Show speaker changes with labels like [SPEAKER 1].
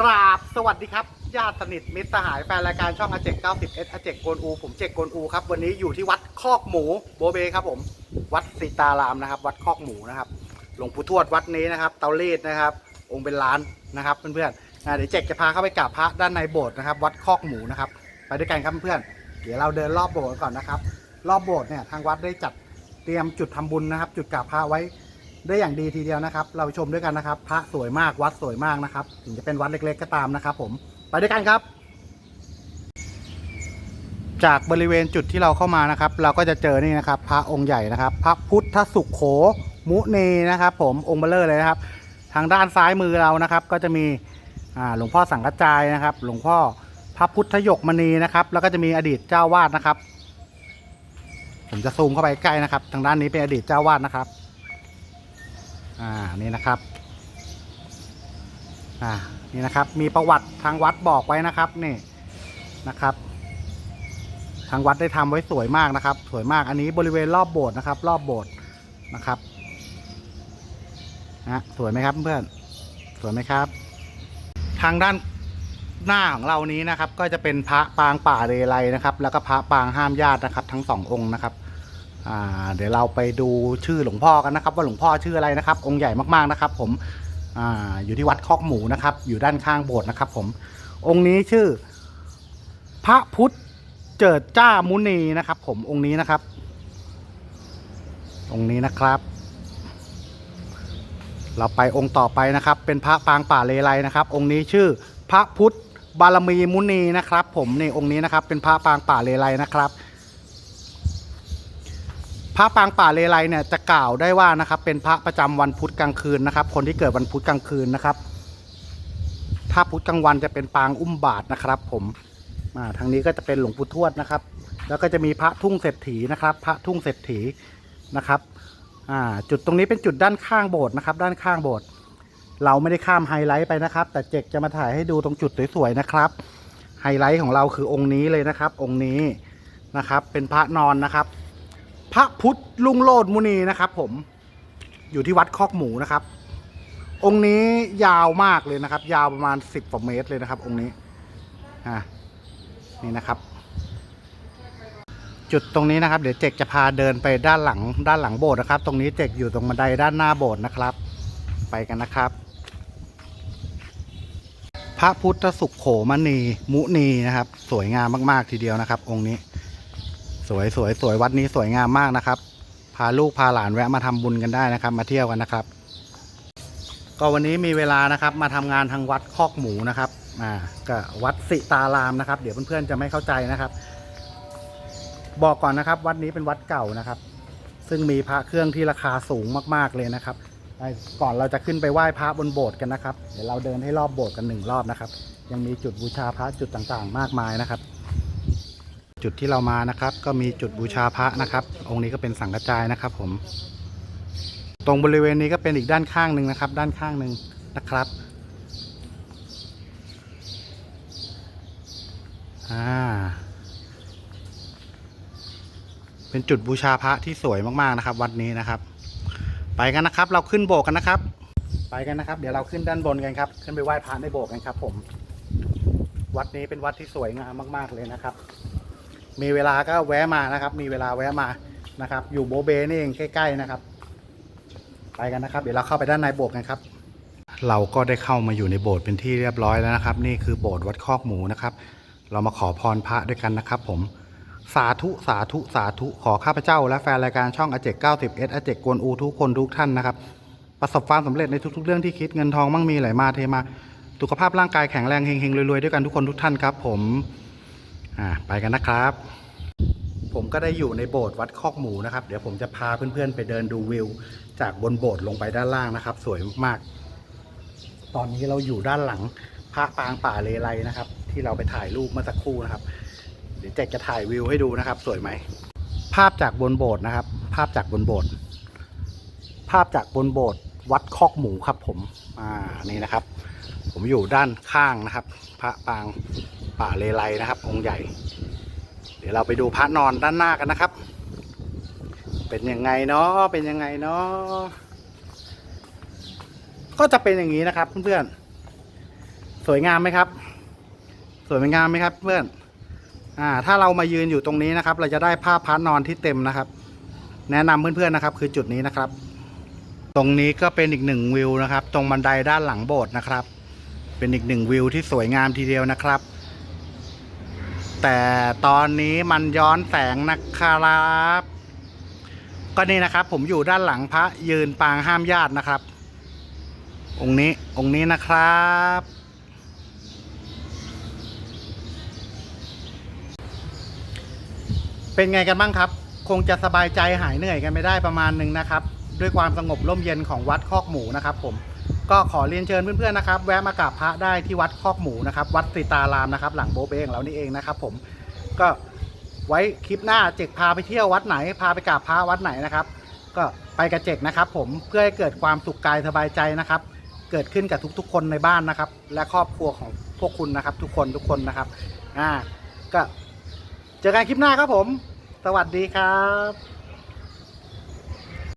[SPEAKER 1] กราบสวัสดีครับญาติสนิทมิตรสหายแฟนรายการช่องอาเจก90 S อาเจกโกนอูผมเจกโกนอูครับวันนี้อยู่ที่วัดคอกหมูโบเบครับผม วัดสีตารามนะครับ วัดคอกหมูนะครับหลวงปู่ทวดวัดนี้นะครับ เตาลีดนะครับ องค์เป็นล้านนะครับเพื่อนๆอ่าเดี๋ยวเจกจะพาเข้าไปกราบพระด้านในโบสถ์นะครับ วัดคอกหมูนะครับ ไปด้วยกันครับเพื่อนๆเดี๋ยวเราเดินรอบโบสถ์ก่อนนะครับ รอบโบสถ์เนี่ยทางวัดได้จัดเตรียมจุดทำบุญนะครับ จุดกราบพระไว้ ได้อย่างดีทีเดียวนะครับ เราชมด้วยกันนะครับ พระสวยมากวัดสวยมากนะครับ ถึงจะเป็นวัดเล็ก ๆ ก็ตามนะครับ ผมไปด้วยกันครับ จากบริเวณจุดที่เราเข้ามานะครับ เราก็จะเจอนี่นะครับ พระองค์ใหญ่นะครับ พระพุทธสุขโขมุนีนะครับ ผมองค์เบลเลอร์เลยนะครับ ทางด้านซ้ายมือเรานะครับ ก็จะมีหลวงพ่อสังกัจจายนะครับ หลวงพ่อพระพุทธยกมณีนะครับ แล้วก็จะมีอดีตเจ้าวาดนะครับ ผมจะซูมเข้าไปใกล้นะครับ ทางด้านนี้เป็นอดีตเจ้าวาดนะครับ อ่านี่นะครับอ่านี่นะครับมีประวัติทางวัดบอกไว้นะครับนี่นะครับ ทางวัดได้ทำไว้สวยมากนะครับ สวยมากอันนี้บริเวณรอบโบสถ์นะครับ รอบโบสถ์นะครับนะสวยไหมครับเพื่อนสวยไหมครับ ทางด้านหน้าของเรานี้นะครับ ก็จะเป็นพระปางป่าเรไรนะครับ แล้วก็พระปางห้ามญาตินะครับ ทั้งสององค์นะครับ อ่าเดี๋ยวเราไปดูชื่อหลวงพ่อกันนะครับ ว่าหลวงพ่อชื่ออะไรนะครับ องค์ใหญ่มากๆนะครับ ผมอ่าอยู่ที่วัดคอกหมูนะครับ อยู่ด้านข้างโบสถ์นะครับ ผม องค์นี้ชื่อ พระพุทธเจิดจ้ามุนีนะครับ ผมองค์นี้นะครับ องค์นี้นะครับ เราไปองค์ต่อไปนะครับ เป็นพระปางป่าเลไลนะครับ องค์นี้ชื่อ พระพุทธบารมีมุนีนะครับ ผมในองค์นี้นะครับ เป็นพระปางป่าเลไลนะครับ พระปางป่าเลไลเนี่ยจะกล่าวได้ว่านะครับ เป็นพระประจำวันพุธกลางคืนนะครับ คนที่เกิดวันพุธกลางคืนนะครับ ถ้าพุธกลางวันจะเป็นปางอุ้มบาทนะครับ ผมอ่าทางนี้ก็จะเป็นหลวงปู่ทวดนะครับ แล้วก็จะมีพระทุ่งเศรษฐีนะครับ พระทุ่งเศรษฐีนะครับอ่าจุดตรงนี้เป็นจุดด้านข้างโบสถ์นะครับ ด้านข้างโบสถ์เราไม่ได้ข้ามไฮไลท์ไปนะครับ แต่เจกจะมาถ่ายให้ดูตรงจุดสวยๆนะครับ ไฮไลท์ของเราคือองค์นี้เลยนะครับ องค์นี้นะครับ เป็นพระนอนนะครับ พระพุทธลุงโลดมุนีนะครับ ผมอยู่ที่วัดคอกหมูนะครับ องค์นี้ยาวมากเลยนะครับ ยาวประมาณสิบกว่าเมตรเลยนะครับ องค์นี้อ่านี่นะครับ จุดตรงนี้นะครับ เดี๋ยวเจกจะพาเดินไปด้านหลัง ด้านหลังโบสถ์นะครับ ตรงนี้เจกอยู่ตรงบันไดด้านหน้าโบสถ์นะครับ ไปกันนะครับ พระพุทธสุขโขมณีมุนีนะครับ สวยงามมาก ๆ ทีเดียวนะครับ องค์นี้ สวยสวยสวยวัดนี้สวยงามมากนะครับ พาลูกพาหลานแวะมาทำบุญกันได้นะครับ มาเที่ยวกันนะครับ ก็วันนี้มีเวลานะครับ มาทำงานทางวัดคอกหมูนะครับอ่าก็วัดสิตารามนะครับ เดี๋ยวเพื่อนๆจะไม่เข้าใจนะครับ บอกก่อนนะครับ วัดนี้เป็นวัดเก่านะครับ ซึ่งมีพระเครื่องที่ราคาสูงมากๆเลยนะครับก่อนเราจะขึ้นไปไหว้พระบนโบสถ์กันนะครับ เดี๋ยวเราเดินให้รอบโบสถ์กันหนึ่งรอบนะครับ ยังมีจุดบูชาพระจุดต่างๆ มากมายนะครับ จุดที่เรามานะครับ ก็มีจุดบูชาพระนะครับ องค์นี้ก็เป็นสังกจายนะครับ ผม ตรงบริเวณนี้ก็เป็นอีกด้านข้างหนึ่งนะครับ ด้านข้างหนึ่งนะครับอ่าเป็นจุดบูชาพระที่สวยมากๆนะครับ วัดนี้นะครับ ไปกันนะครับ เราขึ้นโบกกันนะครับ ไปกันนะครับ เดี๋ยวเราขึ้นด้านบนกันครับ ขึ้นไปไหว้พระในโบสถ์กันครับ ผม วัดนี้เป็นวัดที่สวยงามมาก ๆเลยนะครับ มีเวลาก็แวะมานะครับ มีเวลาแวะมานะครับ อยู่โบเบนี่เองใกล้ๆนะครับ ไปกันนะครับ เดี๋ยวเราเข้าไปด้านในโบสถ์กันครับ เราก็ได้เข้ามาอยู่ในโบสถ์เป็นที่เรียบร้อยแล้วนะครับ นี่คือโบสถ์วัดคอกหมูนะครับ เรามาขอพรพระด้วยกันนะครับ ผมสาธุสาธุสาธุขอข้าพเจ้า และแฟนรายการช่องอเจก90 S อเจกกวนอูทุกคนทุกท่านนะครับประสบความสำเร็จในทุก ๆ เรื่องที่คิดเงินทองมั่งมีไหลมาเทมาสุขภาพร่างกายแข็งแรงเฮงๆรวยๆด้วยกันทุกคนทุกท่านครับ ผม อ่าไปกันนะครับ ผมก็ได้อยู่ในโบสถ์วัดคอกหมูนะครับ เดี๋ยวผมจะพาเพื่อนๆไปเดินดูวิว จากบนโบสถ์ลงไปด้านล่างนะครับ สวยมากๆ ตอนนี้เราอยู่ด้านหลังพระปางป่าเลไลนะครับ ที่เราไปถ่ายรูปเมื่อสักครู่นะครับ เดี๋ยวแจกจะถ่ายวิวให้ดูนะครับ สวยไหมภาพจากบนโบสถ์นะครับ ภาพจากบนโบสถ์ภาพจากบนโบสถ์วัดคอกหมูครับผม อ่า นี่นะครับ ผมอยู่ด้านข้างนะครับ พระปาง ป่าเลไลนะครับ องค์ใหญ่ เดี๋ยวเราไปดูพระนอนด้านหน้ากันนะครับ เป็นยังไงเนาะเป็นยังไงเนาะก็จะเป็นอย่างนี้นะครับเพื่อนๆสวยงามไหมครับ สวยงามไหมครับ เพื่อนอ่าถ้าเรามายืนอยู่ตรงนี้นะครับ เราจะได้ภาพพระนอนที่เต็มนะครับ แนะนำเพื่อนๆนะครับ คือจุดนี้นะครับ ตรงนี้ก็เป็นอีกหนึ่งวิวนะครับ ตรงบันไดด้านหลังโบสถ์นะครับ เป็นอีกหนึ่งวิวที่สวยงามทีเดียวนะครับ แต่ตอนนี้มันย้อนแสงนะครับ ก็นี่นะครับ ผมอยู่ด้านหลังพระยืนปางห้ามญาตินะครับ องค์นี้องค์นี้นะครับเป็นไงกันบ้างครับ คงจะสบายใจหายเหนื่อยกันไม่ได้ประมาณหนึ่งนะครับ ด้วยความสงบร่มเย็นของวัดคอกหมูนะครับผม ก็ขอเรียนเชิญเพื่อนๆนะครับ แวะมากราบพระได้ที่วัดคอกหมูนะครับ วัดสิตารามนะครับ หลังโบเบ้ของเรานี่เองนะครับ ผมก็ไว้คลิปหน้าเจกพาไปเที่ยววัดไหนพาไปกราบพระวัดไหนนะครับ ก็ไปกับเจกนะครับ ผมเพื่อให้เกิดความสุขกายสบายใจนะครับ เกิดขึ้นกับทุกๆ คนในบ้านนะครับ และครอบครัวของพวกคุณนะครับ ทุกคนทุกคนนะครับอ่าก็เจอกันคลิปหน้าครับผม สวัสดีครับ